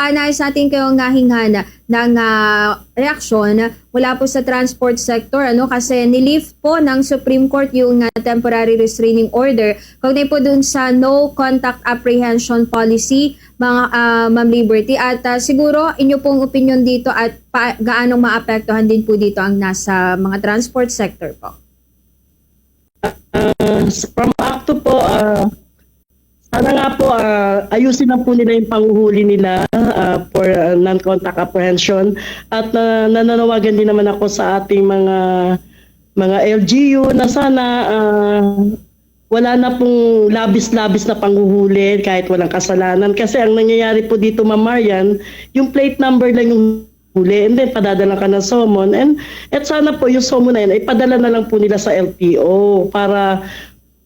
uh, nais natin kayong nga hingana ng ah, reaksyon mula po sa transport sector ano? Kasi nilift po ng Supreme Court yung ah, temporary restraining order. Kaugnay po dun sa no contact apprehension policy mga ah, Ma'am Liberty. At ah, siguro inyo pong opinion dito at pa, gaano maapektuhan din po dito ang nasa mga transport sector po. Uh, from up to po, uh, sana nga po, uh, ayusin na po nila yung panguhuli nila uh, for uh, non-contact apprehension. At uh, nananawagan din naman ako sa ating mga mga LGU na sana uh, wala na pong labis-labis na panguhuli kahit walang kasalanan. Kasi ang nangyayari po dito, Ma'am Marian, yung plate number lang yung huli and then padadala ka ng summon and at sana po yung summon na yun ay padala na lang po nila sa LTO para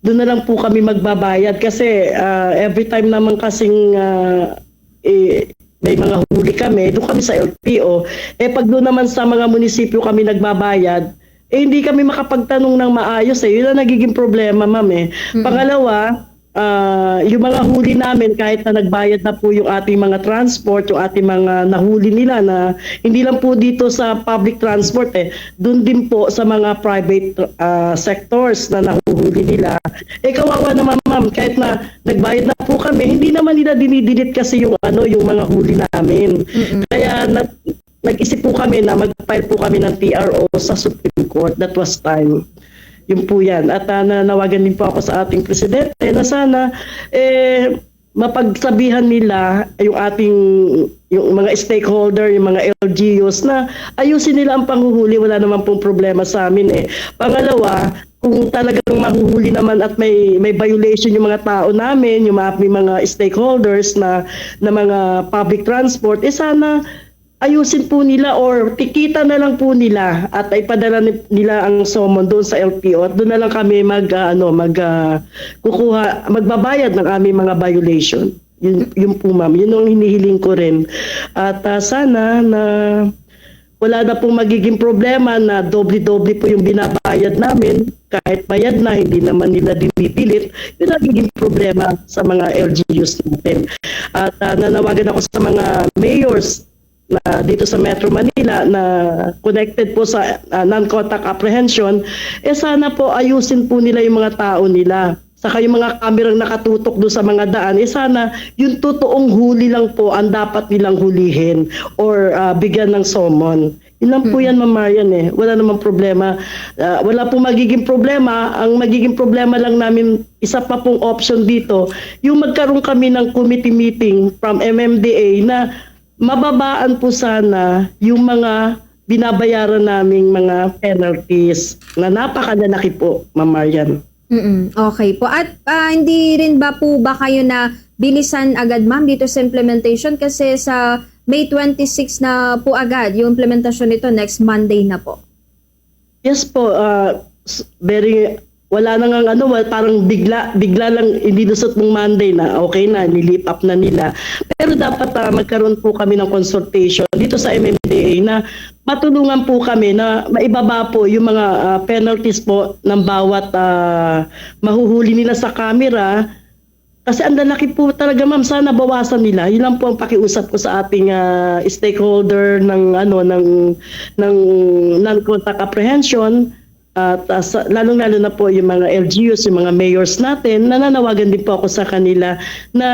doon na lang po kami magbabayad kasi ah, every time naman kasing ah, eh, may mga huli kami, doon kami sa LTO. Eh pag doon naman sa mga munisipyo kami nagbabayad, eh hindi kami makapagtanong ng maayos eh. Yun ang nagiging problema, ma'am eh. Pangalawa, ah, yung mga huli namin kahit na nagbayad na po yung ating mga transport, yung ating mga nahuli nila na hindi lang po dito sa public transport eh, doon din po sa mga private ah, sectors na nahuhuli nila. Eh kawawa naman ma'am, kahit na nagbayad na po kami, hindi naman nila dinidilit kasi yung ano, yung mga huli namin. Kaya na, nag-isip po kami na mag-file po kami ng TRO sa Supreme Court. That was time. Yun po yan. At uh, nanawagan din po ako sa ating presidente na sana eh, mapagsabihan nila yung ating yung mga stakeholder, yung mga LGUs na ayusin nila ang panghuhuli. Wala naman pong problema sa amin eh. Pangalawa, kung talagang mahuhuli naman at may may violation yung mga tao namin, yung mga, mga stakeholders na na mga public transport, eh sana ayusin po nila or tikita na lang po nila at ipadala ni- nila ang summon doon sa LTO at doon na lang kami mag ah, ano mag ah, kukuha magbabayad ng aming mga violation. Yun, yun po ma'am, yun ang hinihiling ko rin. At ah, sana na wala na pong magiging problema na doble-doble po yung binabayad namin. Kahit bayad na hindi naman nila dinipilit yun ang nagiging problema sa mga LGUs natin. At ah, nanawagan ako sa mga mayors na dito sa Metro Manila na connected po sa ah, non-contact apprehension eh sana po ayusin po nila yung mga tao nila saka yung mga kamerang nakatutok doon sa mga daan, eh sana yung totoong huli lang po ang dapat nilang hulihin or ah, bigyan ng summon. Yun lang po yan, Ma'am Marian eh. Wala namang problema. Ah, wala pong magiging problema. Ang magiging problema lang namin, isa pa pong option dito, yung magkaroon kami ng committee meeting from MMDA na mababaan po sana yung mga binabayaran naming mga penalties na napakalalaki po, Ma'am Marian. Mm-mm, okay po. At ah, hindi rin ba po ba kayo na bilisan agad ma'am dito sa implementation kasi sa May 26 na po agad yung implementasyon nito next Monday na po. Yes po, uh, very wala nang ang ano, parang bigla bigla lang inilusot ng Monday na okay na nilip up na nila. Pero dapat ah, magkaroon po kami ng consultation dito sa MMDA na matulungan po kami na maibaba po yung mga ah, penalties po ng bawat ah, mahuhuli nila sa camera kasi ang lalaki po talaga ma'am, sana bawasan nila. Yun lang po ang pakiusap ko sa ating ah, stakeholder ng ano ng ng non-contact apprehension at uh, lalong-lalo na po yung mga LGUs, yung mga mayors natin, nananawagan din po ako sa kanila na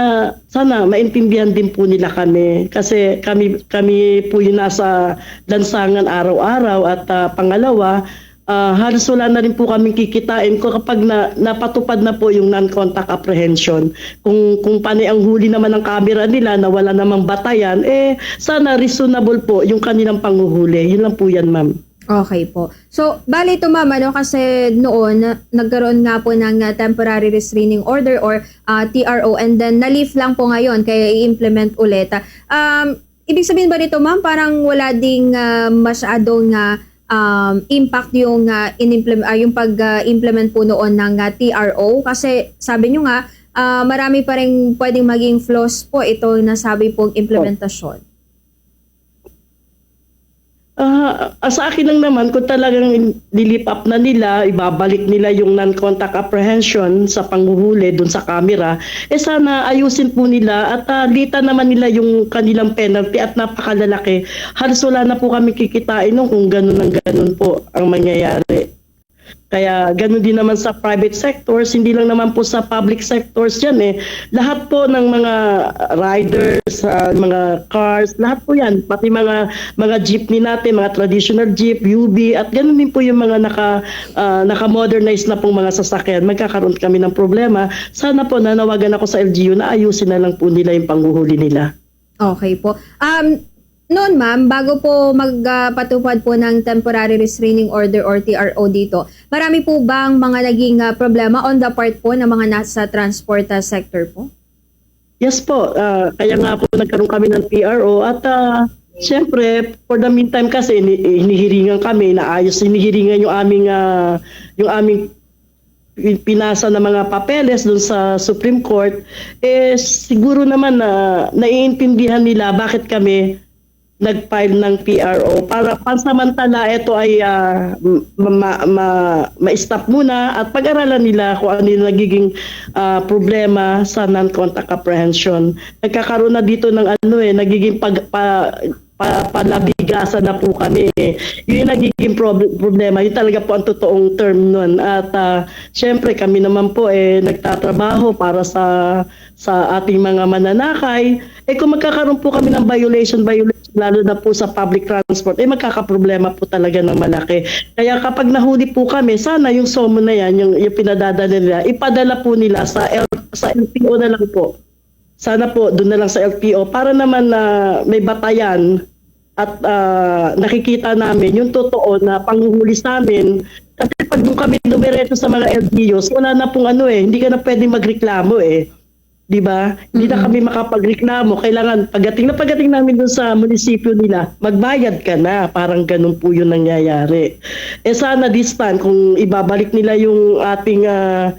sana maintindihan din po nila kami kasi kami kami po yung nasa lansangan araw-araw at ah, pangalawa Ah, halos wala na rin po kaming kikitain ko kapag na, napatupad na po yung non-contact apprehension. Kung, kung panay ang huli naman ng camera nila na wala namang batayan, eh sana reasonable po yung kanilang panguhuli. Yun lang po yan, ma'am. Okay po. So, bali ito ma'am, ano, kasi noon, na- nagkaroon nga po ng uh, temporary restraining order or uh, TRO and then na-lift lang po ngayon kaya i-implement ulit. Um, ibig sabihin ba nito ma'am, parang wala ding uh, masyadong uh, um, impact yung, uh, in-implement, uh, yung pag-implement po noon ng uh, TRO? Kasi sabi nyo nga, uh, marami pa rin pwedeng maging flaws po ito na sabi pong implementasyon. Ah, ah, sa akin lang naman, kung talagang nilip up na nila, ibabalik nila yung non-contact apprehension sa panghuhuli dun sa camera, eh sana ayusin po nila at uh, lita naman nila yung kanilang penalty at napakalalaki. Halos wala na po kami kikitain nung kung ganun ang ganun po ang mangyayari. Kaya ganun din naman sa private sectors, hindi lang naman po sa public sectors yan eh. Lahat po ng mga riders, ah, mga cars, lahat po yan. Pati mga mga jeepney natin, mga traditional jeep, UV, at ganun din po yung mga naka, ah, naka-modernize na pong mga sasakyan. Magkakaroon kami ng problema. Sana po nanawagan ako sa LGU na ayusin na lang po nila yung panghuhuli nila. Okay po. Um, noon ma'am, bago po magpatupad po ng temporary restraining order or TRO dito, marami po bang mga naging ah, problema on the part po ng mga nasa transport ah, sector po? Yes po, ah, kaya nga po nagkaroon kami ng PRO at uh, siyempre for the meantime kasi ini- hinihiringan kami, naayos hinihiringan yung aming ah, yung aming pi- pinasa ng mga papeles doon sa Supreme Court, eh siguro naman na naiintindihan nila bakit kami nag-file ng PRO para pansamantala ito ay ah, ma, ma, ma- ma-stop muna at pag-aralan nila kung ano yung nagiging ah, problema sa non-contact apprehension. Nagkakaroon na dito ng ano eh, nagiging pag, pa, pa, palabigasan na po kami. Yun yung nagiging prob- problema. Yun talaga po ang totoong term nun. At ah, syempre kami naman po eh nagtatrabaho para sa sa ating mga mananakay. Eh kung magkakaroon po kami ng violation, violation lalo na po sa public transport, eh magkakaproblema po talaga ng malaki. Kaya kapag nahuli po kami, sana yung SOMO na yan, yung, yung pinadadala nila, ipadala po nila sa, L, sa LTO na lang po. Sana po, doon na lang sa LTO para naman na may batayan at ah, nakikita namin yung totoo na panghuhuli sa amin. Kasi pag doon kami dumiretso sa mga LTOs, wala na pong ano eh, hindi ka na pwedeng magreklamo eh. 'Di ba? Hindi na kami makapagreklamo. Kailangan pagdating na pagdating namin doon sa munisipyo nila, magbayad ka na. Parang ganun po 'yung nangyayari. Eh sana this time kung ibabalik nila yung ating ah,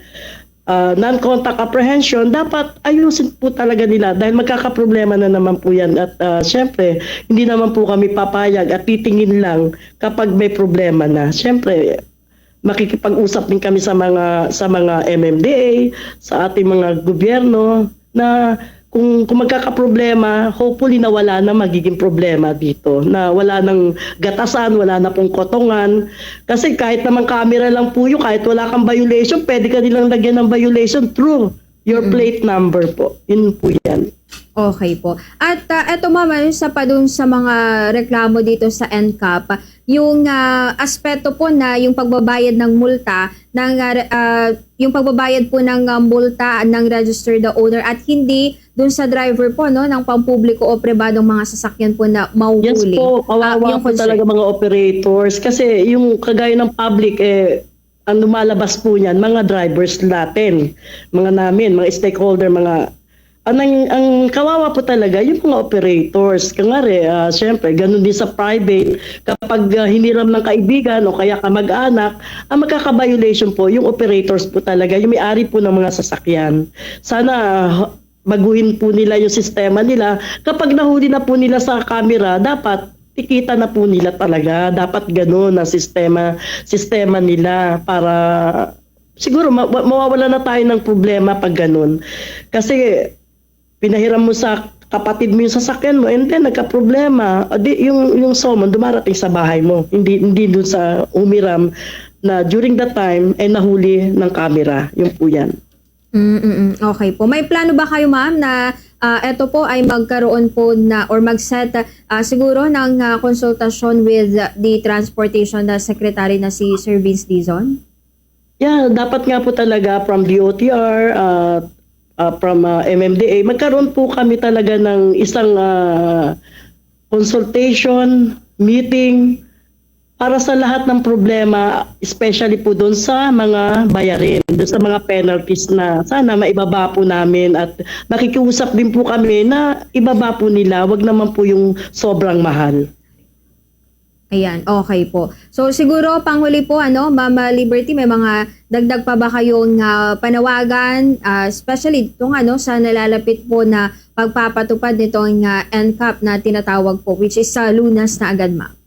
ah, non-contact apprehension, dapat ayusin po talaga nila dahil magkakaproblema na naman po yan. At ah, syempre, hindi naman po kami papayag at titingin lang kapag may problema na. Syempre, makikipag-usap din kami sa mga sa mga MMDA, sa ating mga gobyerno na kung, kung magkakaproblema, hopefully na wala na magiging problema dito. Na wala nang gatasan, wala na pong kotongan. Kasi kahit naman camera lang po yun, kahit wala kang violation, pwede ka nilang lagyan ng violation through your plate number po. Yun po yan. Okay po. At uh, eto ma'am, ano, sa pa dun sa mga reklamo dito sa NCAP, yung ah, aspeto po na yung pagbabayad ng multa, ng, ah, yung pagbabayad po ng ah, multa ng registered owner at hindi dun sa driver po no ng pampubliko o pribadong mga sasakyan po na Yes mauhuli. po, Ah, kawawa yung po concern. talaga mga operators. Kasi yung kagaya ng public, eh, ang lumalabas po niyan, mga drivers natin, mga namin, mga stakeholder, mga ang, ang kawawa po talaga yung mga operators. Kangari, ah, syempre, ganun din sa private. Kapag ah, hiniram ng kaibigan o kaya kamag-anak, ang magkaka-violation po yung operators po talaga, yung may-ari po ng mga sasakyan. Sana ah, baguhin po nila yung sistema nila. Kapag nahuli na po nila sa camera, dapat tikita na po nila talaga. Dapat ganun ang sistema, sistema nila para siguro ma- ma- mawawala na tayo ng problema pag ganun. Kasi pinahiram mo sa kapatid mo yung sasakyan mo and then nagka-problema. Di, yung, yung summon dumarating sa bahay mo. Hindi, hindi dun sa umiram na during that time ay nahuli ng camera. Yung po yan. Mm-mm. Okay po. May plano ba kayo ma'am na ah, eto po ay magkaroon po na or mag-set ah, siguro ng ah, konsultasyon with the transportation na secretary na si Sir Vince Dizon? Yeah, dapat nga po talaga from DOTR, uh, uh, from uh, MMDA, magkaroon po kami talaga ng isang uh, consultation, meeting, para sa lahat ng problema, especially po doon sa mga bayarin, doon sa mga penalties na sana maibaba po namin at makikiusap din po kami na ibaba po nila, wag naman po yung sobrang mahal. Ayan, okay po. So siguro panghuli po ano, Mama Liberty, may mga dagdag pa ba kayong ah, panawagan, ah, especially itong ano sa nalalapit po na pagpapatupad nitong uh, NCAP na tinatawag po which is sa lunas na agad ma'am.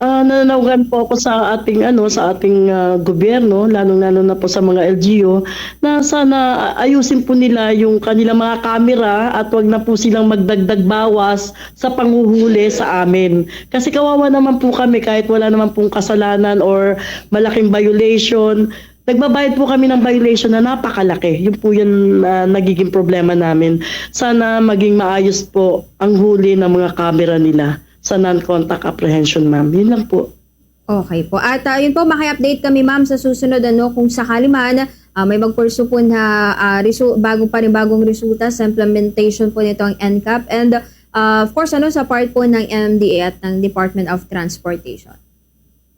Ah, nananawagan po ako sa ating ano sa ating ah, gobyerno lalong-lalo na po sa mga LGU na sana ayusin po nila yung kanilang mga kamera at wag na po silang magdagdag bawas sa panguhuli sa amin. Kasi kawawa naman po kami kahit wala naman pong kasalanan or malaking violation. Nagbabayad po kami ng violation na napakalaki. Yun po yung ah, nagiging problema namin. Sana maging maayos po ang huli ng mga kamera nila sa non-contact apprehension, ma'am. Yun lang po. Okay po. At ah, yun po, maki-update kami ma'am sa susunod ano kung sakali man ah, may magpursu po na ah, resu- bagong resulta sa implementation po nito ang NCAP and ah, of course ano sa part po ng MDA at ng Department of Transportation.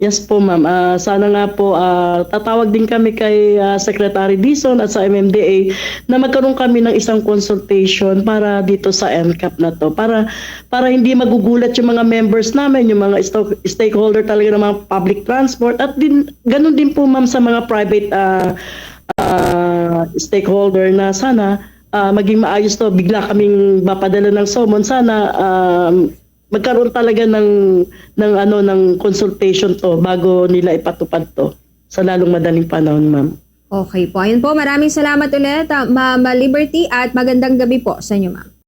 Yes po, ma'am. Ah, sana nga po ah, tatawag din kami kay ah, Secretary Dison at sa MMDA na magkaroon kami ng isang consultation para dito sa NCAP na to. Para para hindi magugulat yung mga members namin, yung mga stakeholder talaga ng mga public transport at din ganun din po ma'am sa mga private ah, ah, stakeholder na sana ah, maging maayos to. Bigla kaming mapadala ng summon sana um, magkaroon talaga ng ng ano ng consultation to bago nila ipatupad to sa lalong madaling panahon ma'am Okay po. Ayun po, maraming salamat ulit, ah, Ma'am Liberty at magandang gabi po sa inyo ma'am.